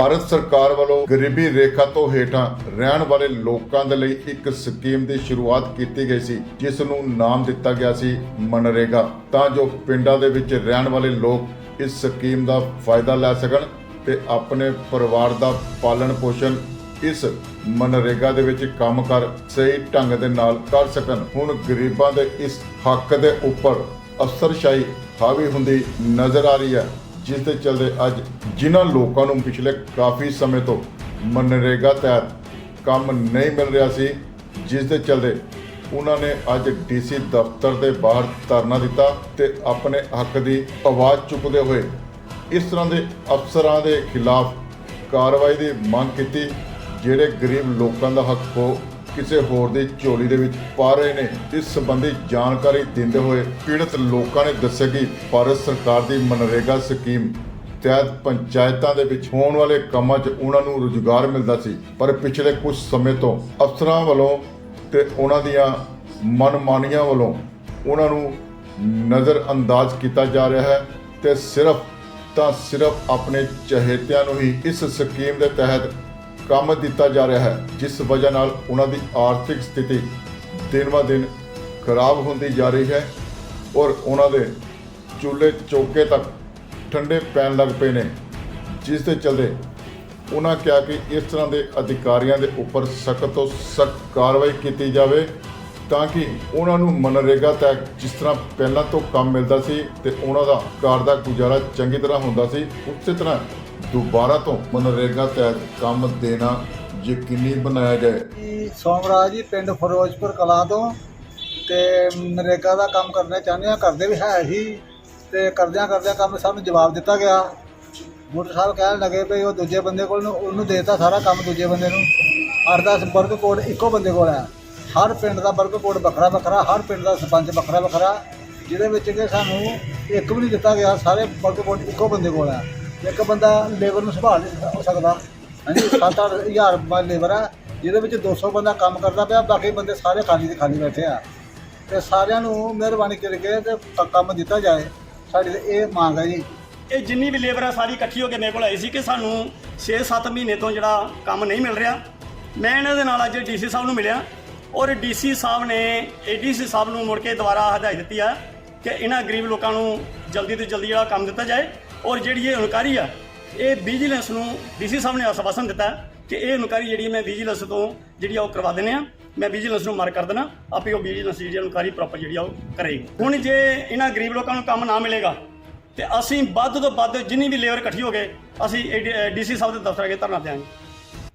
ਭਾਰਤ ਸਰਕਾਰ ਵੱਲੋਂ ਗਰੀਬੀ ਰੇਖਾ ਤੋਂ ਹੇਠਾਂ ਰਹਿਣ ਵਾਲੇ ਲੋਕਾਂ ਦੇ ਲਈ ਇੱਕ ਸਕੀਮ ਦੀ ਸ਼ੁਰੂਆਤ ਕੀਤੀ ਗਈ ਸੀ, ਜਿਸ ਨੂੰ ਨਾਮ ਦਿੱਤਾ ਗਿਆ ਸੀ ਮਨਰੇਗਾ। ਤਾਂ ਜੋ ਪਿੰਡਾਂ ਦੇ ਵਿੱਚ ਰਹਿਣ ਵਾਲੇ ਲੋਕ ਇਸ ਸਕੀਮ ਦਾ ਫਾਇਦਾ ਲੈ ਸਕਣ ਤੇ ਆਪਣੇ ਪਰਿਵਾਰ ਦਾ ਪਾਲਣ ਪੋਸ਼ਣ ਇਸ ਮਨਰੇਗਾ ਦੇ ਵਿੱਚ ਕੰਮ ਕਰ ਸਹੀ ਢੰਗ ਦੇ ਨਾਲ ਕਰ ਸਕਣ। ਹੁਣ ਗਰੀਬਾਂ ਦੇ ਇਸ ਹੱਕ ਦੇ ਉੱਪਰ ਅਫਸਰਸ਼ਾਹੀ ਹਾਵੀ ਹੁੰਦੀ ਨਜ਼ਰ ਆ ਰਹੀ ਹੈ। ਜਿਸ ਦੇ ਚਲਦੇ ਅੱਜ ਜਿਨ੍ਹਾਂ ਲੋਕਾਂ ਨੂੰ ਪਿਛਲੇ ਕਾਫੀ ਸਮੇਂ ਤੋਂ ਮਨਰੇਗਾ ਤਹਿਤ ਕੰਮ ਨਹੀਂ ਮਿਲ ਰਿਹਾ ਸੀ, ਜਿਸ ਦੇ ਚਲਦੇ ਉਹਨਾਂ ਨੇ ਅੱਜ ਡੀਸੀ ਦਫ਼ਤਰ ਦੇ ਬਾਹਰ ਧਰਨਾ ਦਿੱਤਾ ਤੇ ਆਪਣੇ ਹੱਕ ਦੀ ਆਵਾਜ਼ ਚੁੱਕਦੇ ਹੋਏ ਇਸ ਤਰ੍ਹਾਂ ਦੇ ਅਫਸਰਾਂ ਦੇ ਖਿਲਾਫ ਕਾਰਵਾਈ ਦੀ ਮੰਗ ਕੀਤੀ, ਜਿਹੜੇ ਗਰੀਬ ਲੋਕਾਂ ਦਾ ਹੱਕ ਹੋ ਕਿਸੇ ਹੋਰ ਦੀ ਝੋਲੀ ਦੇ ਵਿੱਚ ਪਾ ਰਹੇ ਨੇ। ਇਸ ਸੰਬੰਧੀ ਜਾਣਕਾਰੀ ਦਿੰਦੇ ਹੋਏ ਪੀੜਤ ਲੋਕਾਂ ਨੇ ਦੱਸਿਆ ਕਿ ਭਾਰਤ ਸਰਕਾਰ ਦੀ ਮਨਰੇਗਾ ਸਕੀਮ ਤਹਿਤ ਪੰਚਾਇਤਾਂ ਦੇ ਵਿੱਚ ਹੋਣ ਵਾਲੇ ਕੰਮਾਂ 'ਚ ਉਹਨਾਂ ਨੂੰ ਰੁਜ਼ਗਾਰ ਮਿਲਦਾ ਸੀ। ਪਰ ਪਿਛਲੇ ਕੁਝ ਸਮੇਂ ਤੋਂ ਅਫਸਰਾਂ ਵੱਲੋਂ ਤੇ ਉਹਨਾਂ ਦੀਆਂ ਮਨਮਾਨੀਆਂ ਵੱਲੋਂ ਉਹਨਾਂ ਨੂੰ ਨਜ਼ਰ ਅੰਦਾਜ਼ ਕੀਤਾ ਜਾ ਰਿਹਾ ਹੈ ਤੇ ਸਿਰਫ ਤਾਂ ਸਿਰਫ ਆਪਣੇ ਚਹੇਤਿਆਂ ਨੂੰ ਹੀ ਇਸ ਸਕੀਮ ਦੇ ਤਹਿਤ ਕੰਮ ਦਿੱਤਾ ਜਾ ਰਿਹਾ ਹੈ, ਜਿਸ ਵਜ੍ਹਾ ਨਾਲ ਉਹਨਾਂ ਦੀ ਆਰਥਿਕ ਸਥਿਤੀ ਦਿਨ-ਬ-ਦਿਨ ਖਰਾਬ ਹੁੰਦੀ ਜਾ ਰਹੀ ਹੈ ਔਰ ਉਹਨਾਂ ਦੇ ਚੁੱਲ੍ਹੇ ਚੌਕੇ ਤੱਕ ਠੰਡੇ ਪੈਣ ਲੱਗ ਪਏ ਨੇ। ਜਿਸ ਦੇ ਚਲਦੇ ਉਹਨਾਂ ਕਿਹਾ ਕਿ ਇਸ ਤਰ੍ਹਾਂ ਦੇ ਅਧਿਕਾਰੀਆਂ ਦੇ ਉੱਪਰ ਸਖਤ ਤੋਂ ਸਖਤ ਕਾਰਵਾਈ ਕੀਤੀ ਜਾਵੇ ਤਾਂ ਕਿ ਉਹਨਾਂ ਨੂੰ ਮਨਰੇਗਾ ਤਹਿਤ ਜਿਸ ਤਰ੍ਹਾਂ ਪਹਿਲਾਂ ਤੋਂ ਕੰਮ ਮਿਲਦਾ ਸੀ ਤੇ ਉਹਨਾਂ ਦਾ ਘਰ ਦਾ ਗੁਜ਼ਾਰਾ ਚੰਗੀ ਤਰ੍ਹਾਂ ਹੁੰਦਾ ਸੀ, ਉਸੇ ਤਰ੍ਹਾਂ ਦੁਬਾਰਾ ਤੋਂ ਮਨਰੇਗਾ ਤਹਿਤ ਕੰਮ ਦੇਣਾ ਯਕੀਨੀ ਬਣਾਇਆ ਜਾਏ। ਸੋਮਰਾਜ ਜੀ, ਪਿੰਡ ਫਿਰੋਜ਼ਪੁਰ ਕਲਾਂ ਤੋਂ ਤੇ ਮਨਰੇਗਾ ਦਾ ਕੰਮ ਕਰਨਾ ਚਾਹੁੰਦੇ ਆ ਕਰਦੇ ਵੀ ਹੈ ਹੀ ਤੇ ਕਰਦਿਆਂ ਕਰਦਿਆਂ ਕੰਮ ਸਾਨੂੰ ਜਵਾਬ ਦਿੱਤਾ ਗਿਆ। ਮੋਟਰ ਸਾਹਿਬ ਕਹਿਣ ਲੱਗੇ ਵੀ ਉਹ ਦੂਜੇ ਬੰਦੇ ਕੋਲ ਨੂੰ, ਉਹਨੂੰ ਦੇਤਾ ਸਾਰਾ ਕੰਮ ਦੂਜੇ ਬੰਦੇ ਨੂੰ। 8-10 ਵਰਗ ਕੋਡ ਇੱਕੋ ਬੰਦੇ ਕੋਲ ਆ ਹਰ ਪਿੰਡ ਦਾ ਵਰਗ ਕੋਡ ਵੱਖਰਾ ਵੱਖਰਾ, ਹਰ ਪਿੰਡ ਦਾ ਸਰਪੰਚ ਵੱਖਰਾ ਵੱਖਰਾ, ਜਿਹਦੇ ਵਿੱਚ ਕਿ ਸਾਨੂੰ ਇੱਕ ਵੀ ਨਹੀਂ ਦਿੱਤਾ ਗਿਆ, ਸਾਰੇ ਵਰਗ ਕੋਡ ਇੱਕੋ ਬੰਦੇ ਕੋਲ ਆ। ਇੱਕ ਬੰਦਾ ਲੇਬਰ ਨੂੰ ਸੰਭਾਲ ਨਹੀਂ ਸਕਦਾ। ਹਾਂਜੀ 7-8 ਹਜ਼ਾਰ ਲੇਬਰ ਆ, ਜਿਹਦੇ ਵਿੱਚ 200 ਬੰਦਾ ਕੰਮ ਕਰਦਾ ਪਿਆ, ਬਾਕੀ ਬੰਦੇ ਸਾਰੇ ਖਾਲੀ ਦੇ ਖਾਲੀ ਬੈਠੇ ਆ। ਤੇ ਸਾਰਿਆਂ ਨੂੰ ਮਿਹਰਬਾਨੀ ਕਰਕੇ ਤੇ ਕੰਮ ਦਿੱਤਾ ਜਾਏ। ਸਾਡੀ ਤੇ ਇਹ ਮੰਗ ਹੈ ਜੀ। ਇਹ ਜਿੰਨੀ ਵੀ ਲੇਬਰ ਆ, ਸਾਰੀ ਇਕੱਠੀ ਹੋ ਕੇ ਮੇਰੇ ਕੋਲ ਆਈ ਸੀ ਕਿ ਸਾਨੂੰ 6-7 ਮਹੀਨੇ ਤੋਂ ਜਿਹੜਾ ਕੰਮ ਨਹੀਂ ਮਿਲ ਰਿਹਾ। ਮੈਂ ਇਹਨਾਂ ਦੇ ਨਾਲ ਅੱਜ ਡੀਸੀ ਸਾਹਿਬ ਨੂੰ ਮਿਲਿਆ। ਔਰ ਡੀਸੀ ਸਾਹਿਬ ਨੇ, ਏਡੀਸੀ ਸਾਹਿਬ ਨੂੰ ਮੁੜ ਕੇ ਦੁਬਾਰਾ ਹਦਾਇਤ ਦਿੱਤੀ ਆ ਕਿ ਇਹਨਾਂ ਗਰੀਬ ਲੋਕਾਂ ਨੂੰ ਜਲਦੀ ਤੋਂ ਜਲਦੀ ਜਿਹੜਾ ਕੰਮ ਦਿੱਤਾ ਜਾਏ। ਔਰ ਜਿਹੜੀ ਇਹ ਇਨਕੁਆਰੀ ਆ, ਇਹ ਵਿਜੀਲੈਂਸ ਨੂੰ ਡੀਸੀ ਸਾਹਿਬ ਨੇ ਆਸ਼ਵਾਸਨ ਦਿੱਤਾ ਕਿ ਇਹ ਇਨਕੁਆਰੀ ਜਿਹੜੀ ਮੈਂ ਵਿਜੀਲੈਂਸ ਤੋਂ ਜਿਹੜੀ ਆ ਉਹ ਕਰਵਾ ਦਿੰਦੇ ਆ। ਮੈਂ ਵਿਜੀਲੈਂਸ ਨੂੰ ਮਾਰ ਕਰ ਦੇਣਾ ਆਪੇ ਉਹ ਵਿਜੀਲੈਂਸ ਜਿਹੜੀ ਇਨਕੁਆਰੀ ਪ੍ਰੋਪਰ ਜਿਹੜੀ ਆ ਉਹ ਕਰੇਗੀ। ਹੁਣ ਜੇ ਇਹਨਾਂ ਗਰੀਬ ਲੋਕਾਂ ਨੂੰ ਕੰਮ ਨਾ ਮਿਲੇਗਾ, ਤੇ ਅਸੀਂ ਵੱਧ ਤੋਂ ਵੱਧ ਜਿੰਨੀ ਵੀ ਲੇਬਰ ਇਕੱਠੀ ਹੋ ਗਏ, ਅਸੀਂ ਡੀਸੀ ਸਾਹਿਬ ਦੇ ਦਫ਼ਤਰ ਅੱਗੇ ਧਰਨਾ ਦਿਆਂਗੇ